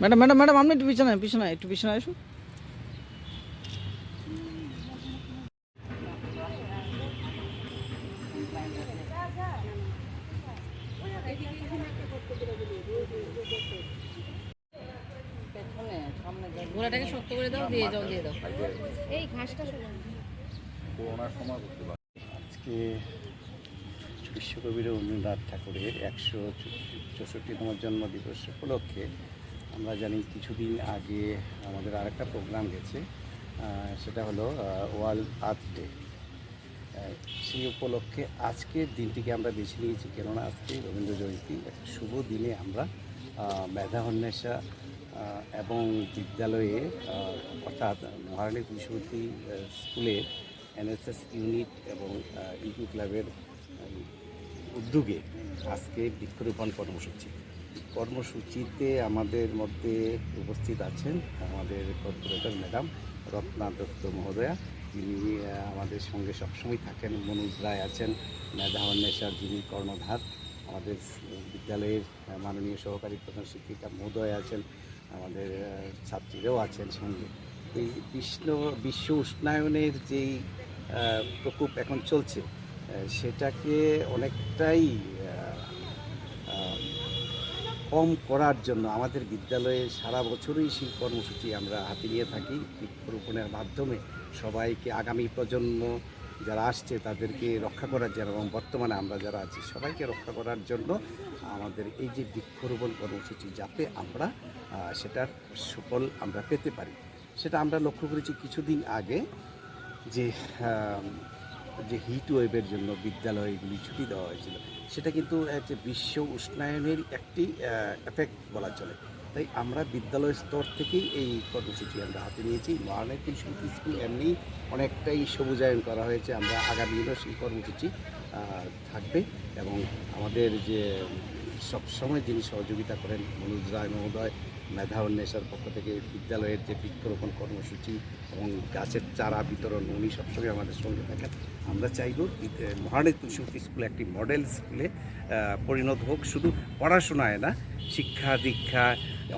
Madam madam madam আপনি একটু পিছনে পিছনে একটু পিছনে আসুন। ঘোড়াটাকে শক্ত করে দাও দিয়ে যাও দিয়ে দাও। এই ঘাসটা সরান। আজকে বিশ্বকবি রবীন্দ্রনাথ ঠাকুরের একশো চৌষট্টিতম জন্মদিবস উপলক্ষে আমরা জানি কিছুদিন আগে আমাদের আরেকটা প্রোগ্রাম গেছে সেটা হলো ওয়ার্ল্ড আর্থ ডে। সেই উপলক্ষে আজকের দিনটিকে আমরা বেছে নিয়েছি। কেননা আজকে রবীন্দ্র জয়ন্তী একটা শুভ দিনে আমরা মেধা অন্বেষা এবং বিদ্যালয়ে অর্থাৎ মহারানী তুলসীবতী আহ, স্কুলে এনএসএস ইউনিট এবং ইউপি ক্লাবের উদ্যোগে আজকে বৃক্ষরোপণ কর্মসূচি। কর্মসূচিতে আমাদের মধ্যে উপস্থিত আছেন আমাদের কর্পোরেটর ম্যাডাম রত্না দত্ত মহোদয়া আহ, আমাদের সঙ্গে সবসময় থাকেন মনোজ রায় আছেন মেধা অন্বেষার যিনি কর্ণধার আমাদের বিদ্যালয়ের মাননীয় সহকারী প্রধান শিক্ষিকা মহোদয় আছেন আমাদের ছাত্রীরাও আছেন সঙ্গে। এই বিশ্ব বিশ্ব উষ্ণায়নের যেই প্রকোপ এখন চলছে সেটাকে অনেকটাই কম করার জন্য আমাদের বিদ্যালয়ে সারা বছরই সেই কর্মসূচি আমরা হাতে নিয়ে থাকি বৃক্ষরোপণের মাধ্যমে। সবাইকে আগামী প্রজন্ম যারা আসছে তাদেরকে রক্ষা করার জন্য এবং বর্তমানে আমরা যারা আছি সবাইকে রক্ষা করার জন্য আমাদের এই যে বৃক্ষরোপণ কর্মসূচি যাতে আমরা সেটার সুফল আমরা পেতে পারি। সেটা আমরা লক্ষ্য করেছি কিছুদিন আগে যে যে হিট ওয়েভের জন্য বিদ্যালয়গুলি ছুটি দেওয়া হয়েছিল। সেটা কিন্তু বিশ্ব উষ্ণায়নের একটি এফেক্ট বলা চলে। তাই আমরা বিদ্যালয় স্তর থেকেই এই কর্মসূচি আমরা হাতে নিয়েছি। মহানায় তুলসী স্কুল এমনি অনেকটাই সবুজায়ন করা হয়েছে। আমরা আগামী দিনও সেই কর্মসূচি থাকবে এবং আমাদের যে সবসময় যিনি সহযোগিতা করেন, মনোজ রায় মহোদয়, মেধা উন্মেষার পক্ষ থেকে বিদ্যালয়ের যে বৃক্ষরোপণ কর্মসূচি এবং গাছের চারা বিতরণ, উনি সবসময় আমাদের সঙ্গে থাকেন। আমরা চাইব মহারানী তুলসী স্কুল একটি মডেল স্কুলে পরিণত হোক। শুধু পড়াশোনায় না, শিক্ষা, দীক্ষা,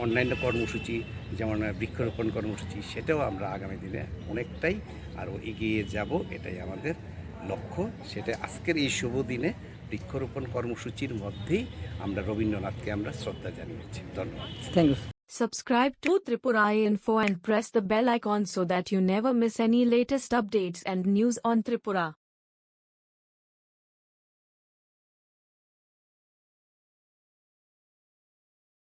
অন্যান্য কর্মসূচি, যেমন বৃক্ষরোপণ কর্মসূচি, সেটাও আমরা আগামী দিনে অনেকটাই আরও এগিয়ে যাব। এটাই আমাদের লক্ষ্য। সেটা আজকের এই শুভ দিনে বৃক্ষরোপণ কর্মসূচির মধ্যেই আমরা রবীন্দ্রনাথকে আমরা শ্রদ্ধা জানিয়েছি ধন্যবাদ thank you Subscribe to Tripura Info and press the bell icon so that you never miss any latest updates and news on Tripura.